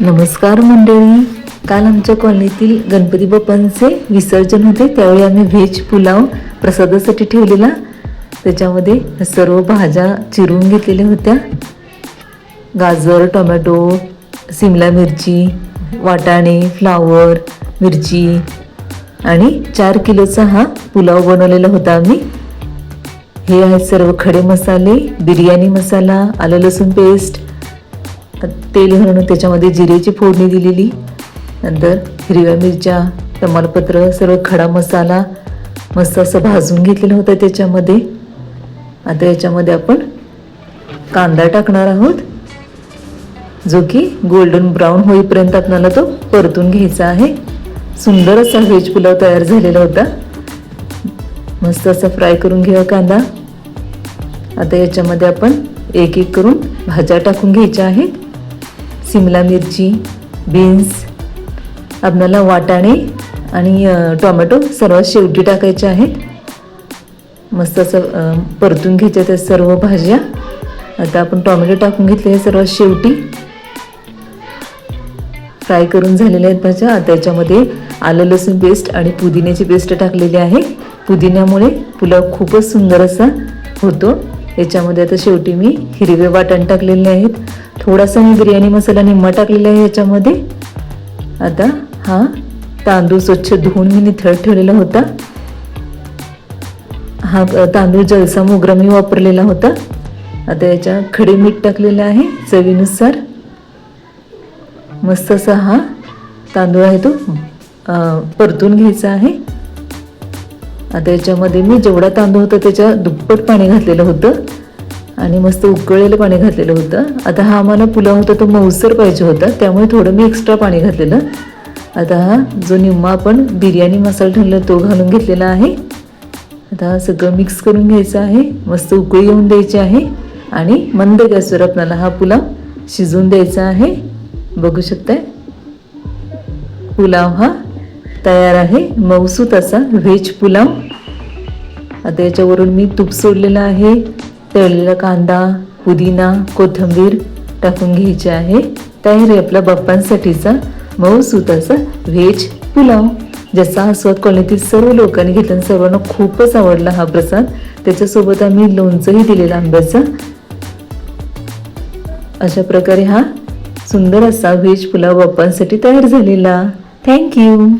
नमस्कार मंडळी. काल आमच्या कॉलनीतील गणपती बाप्पांचे विसर्जन होते त्यावेळी आम्ही व्हेज पुलाव प्रसादासाठी ठेवलेला. त्याच्यामध्ये सर्व भाज्या चिरून घेतलेल्या होत्या. गाजर टोमॅटो सिमला मिरची वाटाणे फ्लावर मिरची आणि चार किलोचा हा पुलाव बनवलेला होता आम्ही. हे आहेत सर्व खडे मसाले बिर्याणी मसाला आलं लसूण पेस्ट तेल घालून त्याच्यामध्ये जिरेची फोडणी दिलेली. नंतर हिरव्या मिरच्या तमालपत्र सर्व खडा मसाला मस्त असं भाजून घेतलेलं होतं त्याच्यामध्ये. आता याच्यामध्ये आपण कांदा टाकणार आहोत. जो की गोल्डन ब्राऊन होईपर्यंत आपल्याला तो परतून घ्यायचा आहे. सुंदर असा व्हेज पुलाव तयार झालेला होता. मस्त असा फ्राय करून घेऊया कांदा. आता याच्यामध्ये आपण एक एक करून भाज्या टाकून घ्यायच्या आहेत. सिमला मिरची बीन्स आपल्याला वाटाणे आणि टोमॅटो सर्वात शेवटी टाकायचे आहेत मस्त असं परतून घ्यायच्या त्या सर्व भाज्या. आता आपण टोमॅटो टाकून घेतले हे सर्वात शेवटी. फ्राय करून झालेल्या आहेत भाज्या. त्याच्यामध्ये याच्यामध्ये आलं लसूण पेस्ट आणि पुदिन्याची पेस्ट टाकलेली आहे. पुदिन्यामुळे पुलाव खूपच सुंदर असा होतो. याच्यामध्ये आता शेवटी मी हिरवे वाटण टाकलेले आहेत. थोडासा मी बिर्याणी मसाला निम्मा टाकलेला आहे याच्यामध्ये. आता हा तांदूळ स्वच्छ धुवून मी निथळत ठेवलेला होता. हा तांदूळ जलसा मोगरा मी वापरलेला होता. आता याच्या खडे मीठ टाकलेलं आहे चवीनुसार. मस्त असा हा तांदूळ आहे तो परतून घ्यायचा आहे. आता याच्यामध्ये मी जेवढा तांदूळ होता त्याच्या दुप्पट पाणी घातलेलं होतं. आणि मस्त उकळलेलं पाणी घातलेलं होतं. आता हा आम्हाला पुलाव होता तो मऊसर पाहिजे होता. त्यामुळे थोडं मी एक्स्ट्रा पाणी घातलेलं. आता हा जो निम्मा आपण बिर्याणी मसाला ठेवला तो घालून घेतलेला आहे. आता सगळं मिक्स करून घ्यायचं आहे. मस्त उकळी येऊन द्यायची आहे. आणि मंद गॅसवर आपल्याला हा पुलाव शिजवून द्यायचा आहे. बघू शकताय? पुलाव हा तयार आहे. मऊसूत असा व्हेज पुलाव. आता याच्यावरून मी तूप सोडलेलं आहे. तळलेला कांदा पुदिना कोथिंबीर टाकून घ्यायची आहे. तयार आहे आपला बाप्पांसाठीचा मऊ सुताचा व्हेज पुलाव ज्याचा आस्वाद कॉलनीतील सर्व लोकांनी घेतला आणि सर्वांना खूपच आवडला हा प्रसाद. त्याच्यासोबत आम्ही लोणचंही दिलेलं आंब्याचं. अशा प्रकारे हा सुंदर असा व्हेज पुलाव बाप्पांसाठी तयार झालेला. थँक्यू